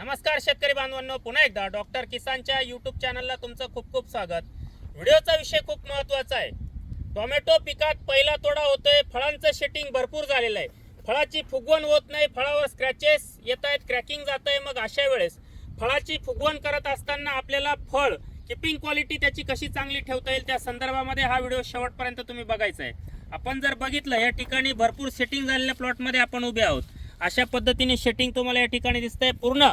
नमस्कार शेतकरी बांधवांनो पुन्हा एकदा डॉक्टर किसानच्या यूट्यूब चॅनलला तुमचं खूप खूप स्वागत. व्हिडिओचा विषय खूप महत्त्वाचा आहे. टोमॅटो पिकात पहिला तोडा होतोय फळांचं शेटिंग भरपूर झालेलं आहे. फळाची फुगवण होत नाही फळावर स्क्रॅचेस येत आहेत क्रॅकिंग जात आहे मग अशा वेळेस फळाची फुगवण करत असताना आपल्याला फळ किपिंग क्वालिटी त्याची कशी चांगली ठेवता येईल त्या संदर्भामध्ये हा व्हिडिओ शेवटपर्यंत तुम्ही बघायचा आहे. आपण जर बघितलं या ठिकाणी भरपूर सेटिंग झालेल्या प्लॉटमध्ये आपण उभे आहोत. अशा पद्धतीने शेटिंग तुम्हाला या ठिकाणी दिसतंय. पूर्ण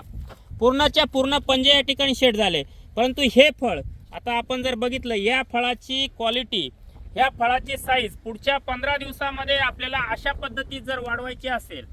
पूर्णच्या पूर्ण पंजे या ठिकाणी शेड झाले. परंतु हे फळ आता आपण जर बघितलं या फळाची क्वालिटी या फळाची साईज पुढच्या पंधरा दिवसामध्ये आपल्याला अशा पद्धतीत जर वाढवायची असेल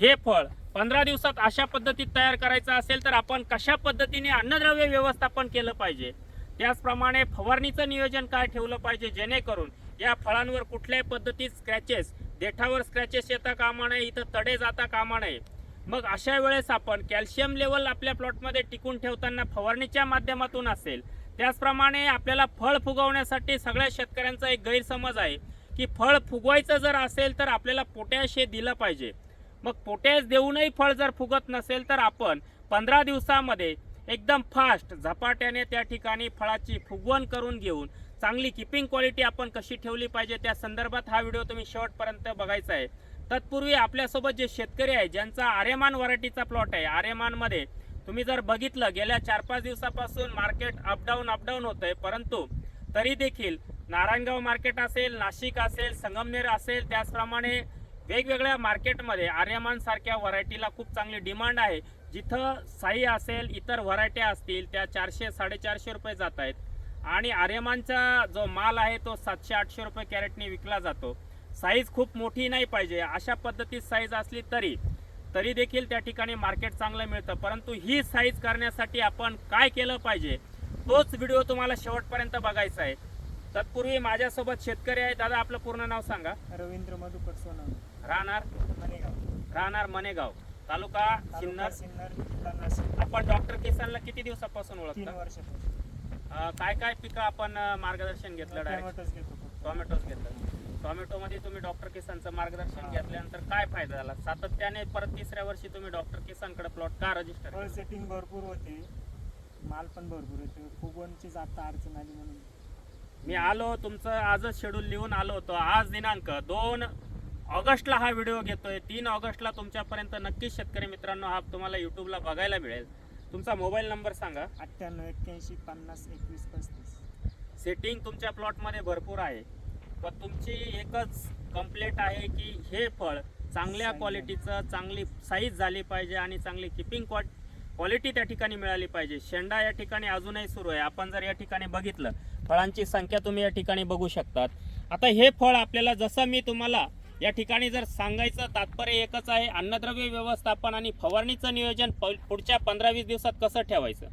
हे फळ पंधरा दिवसात अशा पद्धतीत तयार करायचं असेल तर आपण कशा पद्धतीने अन्नद्रव्य व्यवस्थापन केलं पाहिजे? त्याचप्रमाणे फवारणीचं नियोजन काय ठेवलं पाहिजे? जेणेकरून या फळांवर कुठल्याही पद्धतीत स्क्रॅचेस देठावर स्क्रॅचेस येता कामा नये इथं तडे जाता कामा नये. मग अशा वेळेस आपण कॅल्शियम लेवल आपल्या प्लॉटमध्ये टिकून ठेवताना फवारणीच्या माध्यमातून असेल त्याचप्रमाणे आपल्याला फळ फुगवण्यासाठी सगळ्या शेतकऱ्यांचा एक गैरसमज आहे की फळ फुगवायचं जर असेल तर आपल्याला पोटॅश हे दिलं पाहिजे. मग पोटॅश देऊनही फळ जर फुगत नसेल तर आपण पंधरा दिवसामध्ये एकदम फास्ट झपाट्याने त्या ठिकाणी फळाची फुगवण करून घेऊन चांगली किपिंग क्वालिटी आपण कशी ठेवली पाहिजे त्या संदर्भात हा व्हिडिओ तुम्ही शेवटपर्यंत बघायचा आहे. तत्पूर्वी आपल्यासोबत जे शेतकरी आहे ज्यांचा आर्यमान व्हरायटीचा प्लॉट आहे आर्यमानमध्ये तुम्ही जर बघितलं गेल्या चार पाच दिवसापासून मार्केट अपडाऊन अपडाऊन होत आहे परंतु तरी देखील नारायणगाव मार्केट असेल नाशिक असेल संगमनेर असेल त्याचप्रमाणे वेगवेगळ्या मार्केटमध्ये आर्यमान सारख्या व्हरायटीला खूप चांगली डिमांड आहे. जिथं साई असेल इतर व्हरायट्या असतील त्या चारशे साडेचारशे रुपये जात आहेत. आणि आर्यमानचा जो माल आहे तो सातशे आठशे रुपये कॅरेटने विकला जातो. साईज खूप मोठी नाही पाहिजे. अशा पद्धतीत साईज असली तरी तरी देखील त्या ठिकाणी मार्केट चांगलं मिळतं. परंतु ही साईज करण्यासाठी आपण काय केलं पाहिजे तोच व्हिडिओ तुम्हाला शेवटपर्यंत बघायचा आहे. तत्पूर्वी माझ्यासोबत शेतकरी आहे दादा आपलं पूर्ण नाव सांगा. रवींद्र मधुकर सोनवणे. राहणार? मनेगाव. राहणार मनेगाव. तालुका सिन्नर? सिन्नर आपण डॉक्टर किसानला किती दिवसापासून ओळखता? वर्षापासून. काय काय पिकं आपण मार्गदर्शन घेतलं डायरेक्ट टोमॅटोच घेतलं. टोमॅटोमध्ये तुम्ही डॉक्टर किसानचं मार्गदर्शन घेतल्यानंतर काय फायदा झाला? सातत्याने परत तिसऱ्या वर्षी तुम्ही डॉक्टर किसानकडे प्लॉट का रजिस्टर सेटिंग भरपूर होते. माल पण भरपूर येते फुगवणचीच आता अडचण आली म्हणून. मी आलो तुमचं आजच शेड्यूल लिहून आलो होतो. आज दिनांक दोन ऑगस्टला हा व्हिडिओ घेतोय. तीन ऑगस्टला तुमच्यापर्यंत नक्कीच शेतकरी मित्रांनो हा तुम्हाला युट्यूबला बघायला मिळेल. तुमचा मोबाईल नंबर सांगा. अठ्ठ्याण्णव एक्क्याऐंशी पन्नास एकवीस पस्तीस. सेटिंग तुमच्या प्लॉटमध्ये भरपूर आहे. पण तुमची एकच कंप्लेंट आहे की हे फळ चांगल्या क्वालिटीचं चांगली साईज झाली पाहिजे आणि चांगली किपिंग क्वालिटी त्या ठिकाणी मिळाली पाहिजे. शेंडा या ठिकाणी अजूनही सुरू आहे. आपण जर या ठिकाणी बघितलं फळांची संख्या तुम्ही या ठिकाणी बघू शकतात. आता हे फळ आपल्याला जसं मी तुम्हाला या ठिकाणी जर सांगायचं तात्पर्य एकच आहे अन्नद्रव्य व्यवस्थापन आणि फवारणीचं नियोजन प- पुढच्या पंधरा वीस दिवसात कसं ठेवायचं?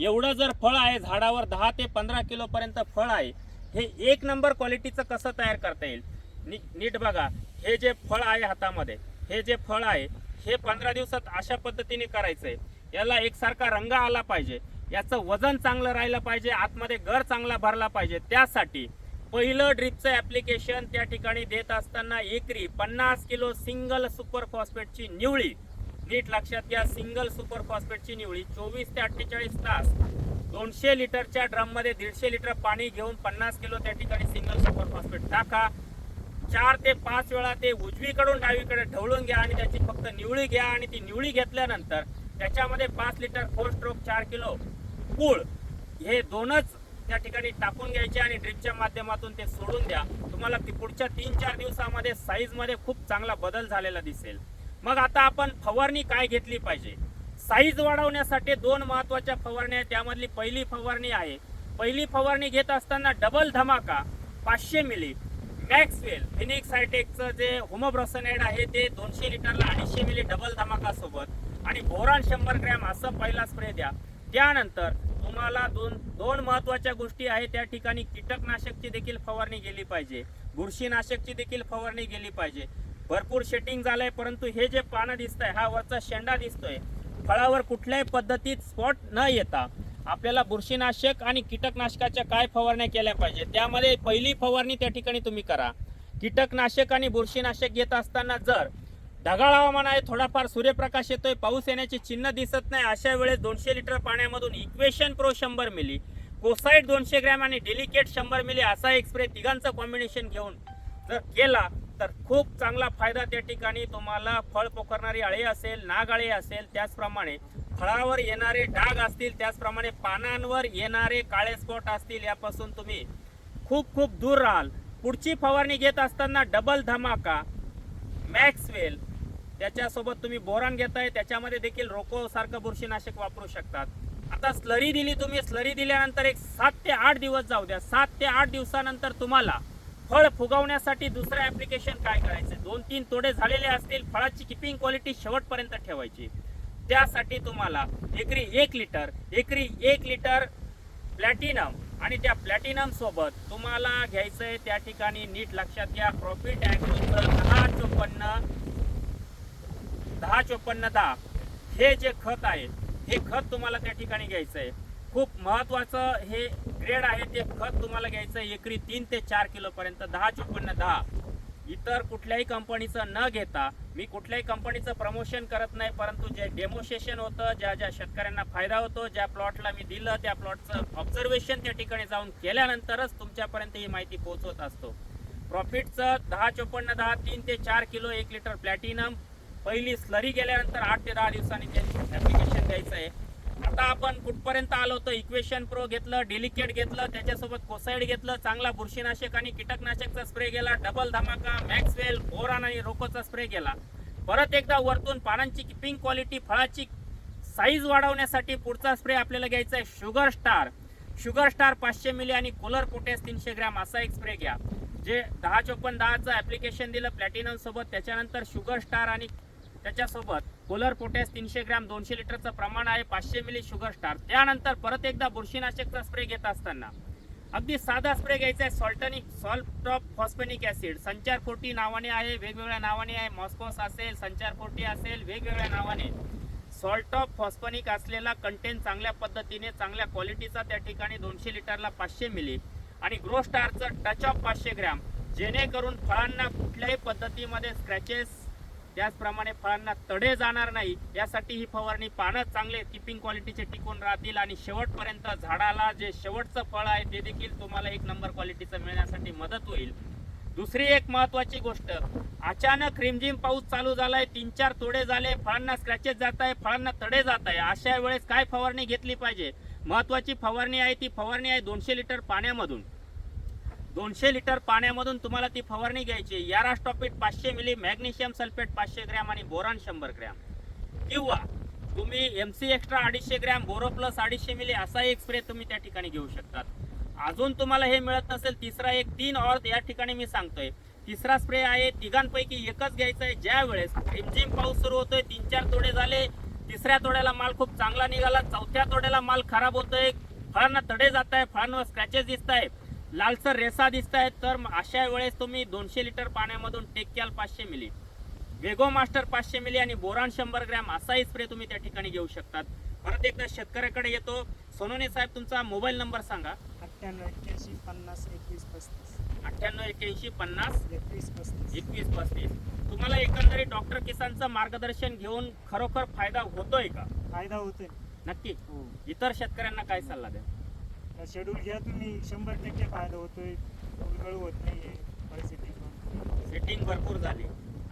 एवढं जर फळ आहे झाडावर दहा ते पंधरा किलोपर्यंत फळ आहे हे एक नंबर क्वालिटीचं कसं तयार करता येईल? नी नीट बघा हे जे फळ आहे हातामध्ये हे जे फळ आहे हे पंधरा दिवसात अशा पद्धतीने करायचं आहे याला एकसारखा रंग आला पाहिजे. याचं वजन चांगलं राहिलं पाहिजे आतमध्ये घर चांगला भरला पाहिजे. त्यासाठी पहिलं ड्रीपचं ॲप्लिकेशन त्या ठिकाणी देत असताना एकरी पन्नास किलो सिंगल सुपर फॉस्फेटची निवळी. नीट लक्षात घ्या सिंगल सुपर फॉस्फेटची निवळी चोवीस ते अठ्ठेचाळीस तास. दोनशे लिटरच्या ड्रममध्ये दीडशे लिटर पाणी घेऊन पन्नास किलो त्या ठिकाणी सिंगल सुपर फॉस्फेट टाका. चार ते पाच वेळा ते उजवीकडून डावीकडे ढवळून घ्या आणि त्याची फक्त निवळी घ्या आणि ती निवळी घेतल्यानंतर त्याच्यामध्ये पाच लिटर फोर स्ट्रोक चार किलो पूळ हे दोनच त्या ठिकाणी टाकून घ्यायचे आणि ड्रिपच्या माध्यमातून ते सोडून द्या. तुम्हाला ती पुढच्या तीन चार दिवसामध्ये साईजमध्ये खूप चांगला बदल झालेला दिसेल. मग आता आपण फवारणी काय घेतली पाहिजे? साईज वाढवण्यासाठी दोन महत्त्वाच्या फवारण्या आहेत. त्यामधली पहिली फवारणी आहे. पहिली फवारणी घेत असताना डबल धमाका पाचशे मिली मॅक्सवेल फिनिक्स हायटेकचं जे होमोब्रोसनेड आहे ते दोनशे लिटरला अडीचशे मिली डबल धमाकासोबत. आणि बोरान शंभर ग्रॅम असं पहिला स्प्रे द्या. त्यानंतर तुम्हाला दोन दोन महत्त्वाच्या गोष्टी आहेत त्या ठिकाणी कीटकनाशकची देखील फवारणी गेली पाहिजे. बुरशीनाशकची देखील फवारणी गेली पाहिजे. भरपूर शेटिंग झालंय परंतु हे जे पानं दिसतंय हा वरचा शेंडा दिसतोय. फळावर कुठल्याही पद्धतीत स्पॉट न येता आपल्याला बुरशीनाशक आणि कीटकनाशकाच्या काय फवारण्या केल्या पाहिजे त्यामध्ये पहिली फवारणी त्या ठिकाणी तुम्ही करा. कीटकनाशक आणि बुरशीनाशक घेत असताना जर ढगाळ हवामान आहे थोडाफार सूर्यप्रकाश येतोय पाऊस येण्याची चिन्ह दिसत नाही. अशा वेळेस दोनशे लिटर पाण्यामधून इक्वेशन प्रो शंभर मिली. कोसाईट दोनशे ग्रॅम आणि डेलिकेट शंभर मिली असा एक स्प्रे तिघांचं कॉम्बिनेशन घेऊन जर केला तर खूप चांगला फायदा त्या ठिकाणी. तुम्हाला फळ पोखरणारी अळी असेल नागाळी असेल त्याचप्रमाणे फळावर येणारे डाग असतील त्याचप्रमाणे पानांवर येणारे काळे स्पॉट असतील यापासून तुम्ही खूप खूप दूर राहाल. पुढची फवारणी घेत असताना डबल धमाका मॅक्सवेल त्याच्यासोबत तुम्ही बोरान घेताय त्याच्यामध्ये देखील रोको सारखं बुरशीनाशक वापरू शकतात. आता स्लरी दिली तुम्ही स्लरी दिल्यानंतर एक सात ते आठ दिवस जाऊ द्या. सात ते आठ दिवसानंतर तुम्हाला फळ फुगवण्यासाठी दुसरं ॲप्लिकेशन काय करायचं दोन तीन तोडे झालेले असतील फळाची किपिंग क्वालिटी शेवटपर्यंत ठेवायची. त्यासाठी तुम्हाला एकरी एक लिटर एकरी एक लिटर प्लॅटिनम आणि त्या प्लॅटिनम सोबत तुम्हाला घ्यायचंय त्या ठिकाणी नीट लक्षात घ्या. प्रॉफिट ॲग्रोचं दहा चोपन्न दहा चोपन्न दहा हे जे खत आहे हे खत तुम्हाला त्या ठिकाणी घ्यायचं आहे खूप महत्वाचं हे ग्रेड आहे ते खत तुम्हाला घ्यायचं आहे एकरी तीन ते चार किलोपर्यंत दहा चोपन्न दहा इतर कुठल्याही कंपनीचं न घेता मी कुठल्याही कंपनीचं प्रमोशन करत नाही परंतु जे डेमोसेशन होतं ज्या ज्या शेतकऱ्यांना फायदा होतो ज्या प्लॉटला मी दिलं त्या प्लॉटचं ऑब्झर्वेशन त्या ठिकाणी जाऊन केल्यानंतरच तुमच्यापर्यंत ही माहिती पोहोचवत असतो. प्रॉफिटचं दहा चोपन्न दहा तीन ते चार किलो एक लिटर प्लॅटिनम पहिली स्लरी गेल्यानंतर आठ ते दहा दिवसांनी त्यांनी ॲप्लिकेशन द्यायचं आहे. आता आपण कुठपर्यंत आलो होतो? इक्वेशन प्रो घेतलं डेलिकेट घेतलं त्याच्यासोबत कोसाईड घेतलं चांगला बुरशीनाशक आणि कीटकनाशकचा स्प्रे गेला डबल धमाका मॅक्सवेल बोरान आणि रोकोचा स्प्रे गेला. परत एकदा वरतून पानांची किपिंग क्वालिटी फळाची साईज वाढवण्यासाठी पुढचा स्प्रे आपल्याला घ्यायचा आहे शुगर स्टार शुगर स्टार पाचशे मिली आणि कोलर पोटॅस तीनशे ग्रॅम असा एक स्प्रे घ्या. जे दहा चोपन्न दहाचं ॲप्लिकेशन दिलं प्लॅटिनम सोबत त्याच्यानंतर शुगर स्टार आणि त्याच्यासोबत कोलर पोटॅस तीनशे ग्रॅम दोनशे लिटरचं प्रमाण आहे पाचशे मिली शुगर स्टार. त्यानंतर परत एकदा बुरशीनाशकचा स्प्रे घेत असताना. अगदी साधा स्प्रे घ्यायचा आहे सॉल्टनिक salt of phosphonic acid Sanchar forty नावाने आहे वेगवेगळ्या नावाने आहे. मॉस्कोस असेल संचार फोर्टी असेल वेगवेगळ्या नावाने. सॉल्ट ऑफ फॉस्फनिक असलेला कंटेंट चांगल्या पद्धतीने चांगल्या क्वालिटीचा त्या ठिकाणी दोनशे लिटरला पाचशे मिली. आणि ग्रो स्टारचं टच ऑफ पाचशे ग्रॅम. जेणेकरून फळांना कुठल्याही पद्धतीमध्ये स्क्रॅचेस त्याचप्रमाणे फळांना तडे जाणार नाही यासाठी ही फवारणी पानं चांगले किपिंग क्वालिटीचे टिकून राहतील आणि शेवटपर्यंत झाडाला जे शेवटचं फळ आहे ते देखील तुम्हाला एक नंबर क्वालिटीचं मिळण्यासाठी मदत होईल. दुसरी एक महत्वाची गोष्ट अचानक रिमझिम पाऊस चालू झालाय तीन चार तोडे झाले फळांना स्क्रॅचेस जात आहे फळांना तडे जात आहे अशा वेळेस काय फवारणी घेतली पाहिजे? महत्वाची फवारणी आहे ती फवारणी आहे दोनशे लिटर पाण्यामधून. दोनशे लिटर पाण्यामधून तुम्हाला ती फवारणी घ्यायची. यारास्टॉपिट पाचशे मिली मॅग्नेशियम सल्फेट पाचशे ग्रॅम आणि बोरान शंभर ग्रॅम. किंवा तुम्ही एम सी एक्स्ट्रा अडीचशे ग्रॅम बोरो प्लस अडीचशे मिली असा एक स्प्रे तुम्ही त्या ठिकाणी घेऊ शकतात. अजून तुम्हाला हे मिळत नसेल तिसरा एक तीन और या ठिकाणी मी सांगतोय. तिसरा स्प्रे आहे तिघांपैकी एकच घ्यायचा आहे. ज्या वेळेस रिमझिम पाऊस सुरू होतोय तीन चार तोडे झाले तिसऱ्या तोड्याला माल खूप चांगला निघाला चौथ्या तोड्याला माल खराब होतोय फळांना तडे जात आहे फळांवर स्क्रॅचेस दिसत आहे लालसर रेसा दिसत आहेत तर अशा वेळेस तुम्ही दोनशे लिटर पाण्यामधून टेक्याल पाचशे मिली वेगो मास्टर पाचशे मिली आणि बोरान शंभर ग्रॅम असाही स्प्रे तुम्ही त्या ठिकाणी घेऊ शकतात. परत एकदा शेतकऱ्याकडे येतो. सोनोने साहेब तुमचा मोबाईल नंबर सांगा. अठ्ठ्याण्णव एक्क्याऐंशी पन्नास एकवीस पस्तीस. अठ्ठ्याण्णव एक्याऐंशी पन्नास एकवीस पस्तीस. एकवीस पस्तीस. तुम्हाला एकंदरीत डॉक्टर किसानचं मार्गदर्शन घेऊन खरोखर फायदा होतोय का? फायदा होतोय. नक्की. हो. इतर शेतकऱ्यांना काय सल्ला द्या शेड्यूल घ्या तुम्ही. शंभर टक्के फायदा होतोय. उलगळ होत नाहीये परिस्थिती सेटिंग भरपूर झाली.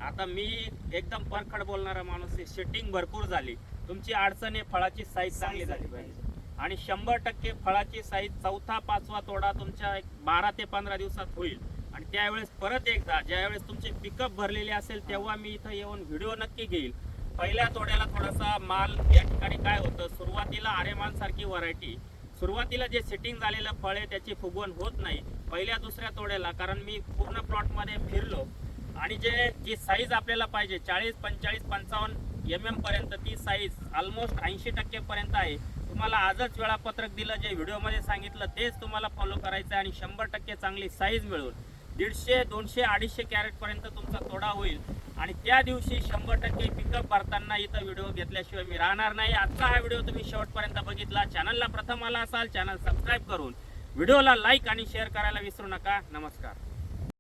आता मी एकदम परखड बाळणारा माणूस आहे. सेटिंग भरपूर झाली. तुमची अडचण आहे फळाची साईज चांगली झाली पाहिजे. आणि शंभर टक्के फळाची साईज चौथा पाचवा तोडा तुमच्या एक बारा ते पंधरा दिवसात होईल. आणि त्यावेळेस परत एकदा ज्यावेळेस तुमचे पिकअप भरलेले असेल तेव्हा मी इथं येऊन व्हिडिओ नक्की घेईल. पहिल्या तोड्याला थोडासा माल या ठिकाणी काय होतं? सुरुवातीला आरेमान सारखी व्हरायटी सुरुवातीला जे सेटिंग झालेलं फळ आहे त्याची फुगवण होत नाही. पहिल्या दुसऱ्या तोड्याला कारण मी पूर्ण प्लॉटमध्ये फिरलो. आणि जे जी साईज आपल्याला पाहिजे चाळीस पंचेचाळीस पंचावन्न एम एम पर्यंत ती साईज ऑलमोस्ट ऐंशी टक्केपर्यंत आहे. तुम्हाला आजच वेळापत्रक दिलं जे व्हिडिओमध्ये सांगितलं तेच तुम्हाला फॉलो करायचं आणि शंभर टक्के चांगली साईज मिळून. दीडशे दोनशे अडीचशे कॅरेट पर्यंत तुमचा तोडा होईल. आणि त्या दिवशी शंभर टक्के पिकअप भरताना इथं व्हिडिओ घेतल्याशिवाय मी राहणार नाही. आजचा हा व्हिडिओ तुम्ही शेवटपर्यंत बघितला. चॅनलला प्रथम आला असाल चॅनल सबस्क्राईब करून. व्हिडिओला लाईक आणि शेअर करायला विसरू नका. नमस्कार.